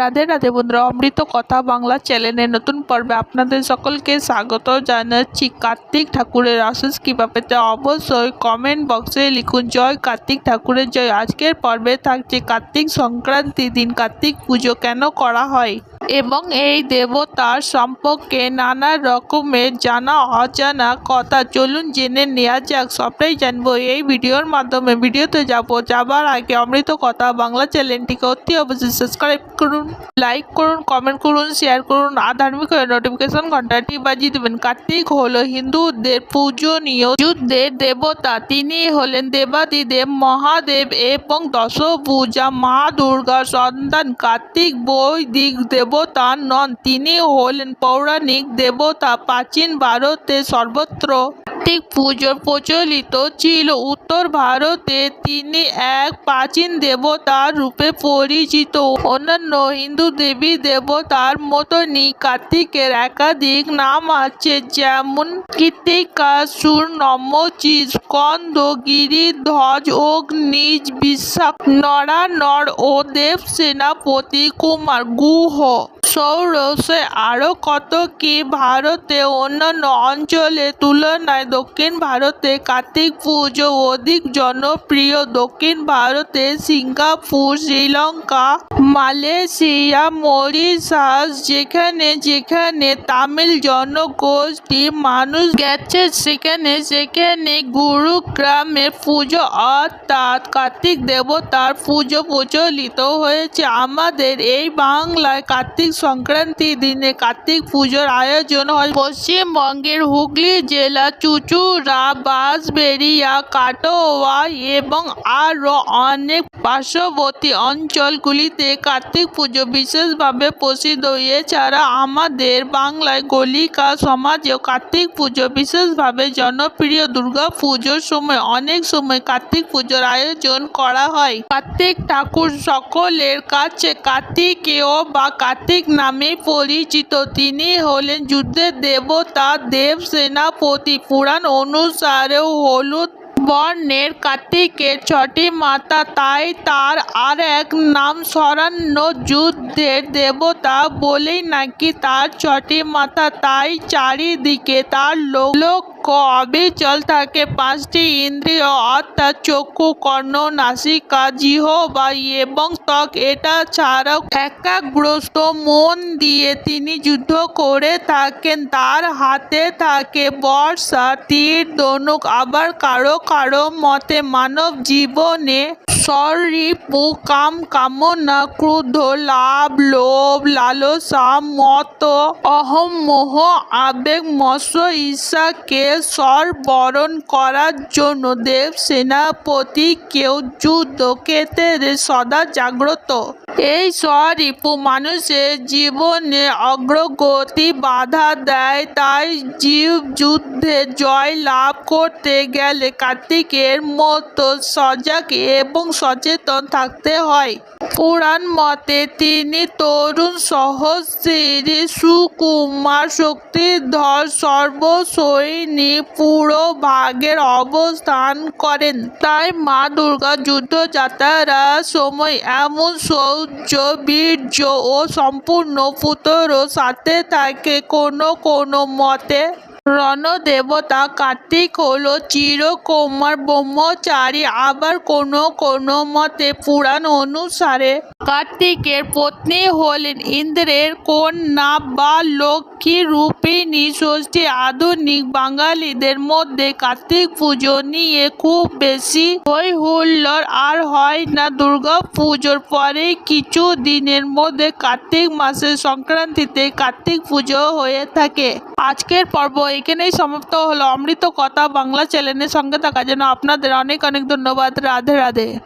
রাধে রাধে বন্ধুরা, অমৃত কথা বাংলা চ্যানেলের নতুন পর্বে আপনাদের সকলকে স্বাগত জানাচ্ছি। কার্তিক ঠাকুরের আশিস কীভাবে পেতে অবশ্যই কমেন্ট বক্সে লিখুন, জয় কার্তিক ঠাকুরের জয়। আজকের পর্বে থাকছে কার্তিক সংক্রান্তি দিন। কার্তিক পুজো কেন করা হয়? এবং এই দেবতার সম্পর্কে নানা রকমের জানা অজানা কথা। চলুন জেনে নেওয়া যাক, সবটাই জানব এই ভিডিওর মাধ্যমে। ভিডিওতে যাব, যাবার আগে অমৃত কথা বাংলা চ্যানেলটিকে অতি অবশ্যই সাবস্ক্রাইব করুন লাইক করুন কমেন্ট করুন শেয়ার করুন, আর ধার্মিক নোটিফিকেশন ঘন্টাটি বাজিয়ে দেবেন। কার্তিক হলো হিন্দুদের পূজনীয়, যুদ্ধের দেবতা। তিনি হলেন দেবাদিদেব, মহাদেব এবং দশভূজা মা দুর্গার সন্তান। কার্তিক বৈদিক দেবতা নন, তিনি হলেন পৌরাণিক দেবতা প্রাচীন ভারতে সর্বত্র। কার্তিক পুজো প্রচলিত ছিল। উত্তর ভারতে তিনি এক প্রাচীন দেবতার রূপে পরিচিত। অন্যান্য হিন্দু দেবী দেবতার মতনই কার্তিকের একাধিক নাম আছে, যেমন কৃতিকাসুর নমচিৎ স্কন্দ, গিরিধ্বজ অগ্নিজ বিশ্বাস নরানর ও দেব সেনাপতি কুমার, গুহ। সৌরসে আরও কত কি ভারতে অন্যান্য অঞ্চলের তুলনায় দক্ষিণ ভারতে কার্তিক পুজো অধিক জনপ্রিয়? দক্ষিণ ভারতে সিঙ্গাপুর, শ্রীলঙ্কা মালয়েশিয়া, মরিশাস, যেখানে যেখানে তামিল জনগোষ্ঠী মানুষ গেছে, সেখানে সেখানে গুরুগ্রামে পুজো অর্থাৎ কার্তিক দেবতার পুজো প্রচলিত হয়েছে। আমাদের এই বাংলায় কার্তিক সংক্রান্তির দিনে কার্তিক পুজোর আয়োজন হয়। পশ্চিমবঙ্গের হুগলি জেলা চুচুড়া, বাঁশবেড়িয়া, কাটোয়া এবং আরও অনেক পার্শ্ববর্তী অঞ্চলগুলিতে কার্তিক পুজো বিশেষভাবে প্রসিদ্ধ এছাড়া আমাদের বাংলায় গলিকা সমাজেও কার্তিক পুজো বিশেষভাবে জনপ্রিয় দুর্গা পুজোর সময়, অনেক সময় কার্তিক পুজোর আয়োজন করা হয়। কার্তিক ঠাকুর সকলের কাছে কার্তিকেয় বা কার্তিক নামে পরিচিত। তিনি হলেন যুদ্ধের দেবতা দেব সেনাপতি পুরাণ অনুসারেও হলুদ বর্ণের কার্তিকের ছটি মাতা, তাই তার আর এক নাম স্মরণ্য যুদ্ধের দেবতা বলেই নাকি তার ছটি মাতা। তাই চারিদিকে তার লোক অবিচল থাকে পাঁচটি ইন্দ্রিয়, অর্থাৎ চক্ষু, কর্ণ, নাসিকা, জিহ্বা এবং ত্বক, এটা ছাড়াও একাগ্রস্ত মন দিয়ে তিনি যুদ্ধ করে থাকেন। তার হাতে থাকে বর্ষা, তীর, দনুক, আবার কারও কারও মতে মানব জীবনে সরিপু কাম কামনা ক্রোধ লাভ, লোভ, লালসা মত অহম মোহ আবেগ, মৎস্য ঈর্ষাকে সরবরণ করার জন্য দেব সেনাপতি কেউ যুদ্ধ ক্ষেত্রে সদা জাগ্রত। এই স্বরিপু মানুষের জীবনে অগ্রগতি বাধা দেয়, তাই জীব যুদ্ধে জয় লাভ করতে গেলে কার্তিকের মতো সজাগ এবং সচেতন থাকতে হয়। পুরাণ মতে তিনি তরুণ সহস্রী সুকুমার শক্তিধর সর্বসৈনী পুরো ভাগের অবস্থান করেন। তাই মা দুর্গা যুদ্ধযাত্রার সময় এমন শৌর্য বীর্য ও সম্পূর্ণ পুত্র সাথে থাকে কোনো কোনো মতে। রণদেবতা কার্তিক হলো চিরকুমার ব্রহ্মচারী। আবার কোনো কোনো মতে পুরাণ অনুসারে কার্তিকের পত্নী হলেন ইন্দ্রের কন্যা বা লক্ষ্মী রূপিণী ষষ্ঠী আধুনিক বাঙালিদের মধ্যে কার্তিক পুজো নিয়ে খুব বেশি হই হুল্লোড় আর হয় না। দুর্গা পুজোর পরে কিছু দিনের মধ্যে কার্তিক মাসের সংক্রান্তিতে কার্তিক পুজো হয়ে থাকে। আজকের পর্ব এখানেই সমাপ্ত হলো। অমৃত কথা বাংলা চ্যানেলের সঙ্গে থাকার জন্য আপনাদের অনেক অনেক ধন্যবাদ। রাধে রাধে।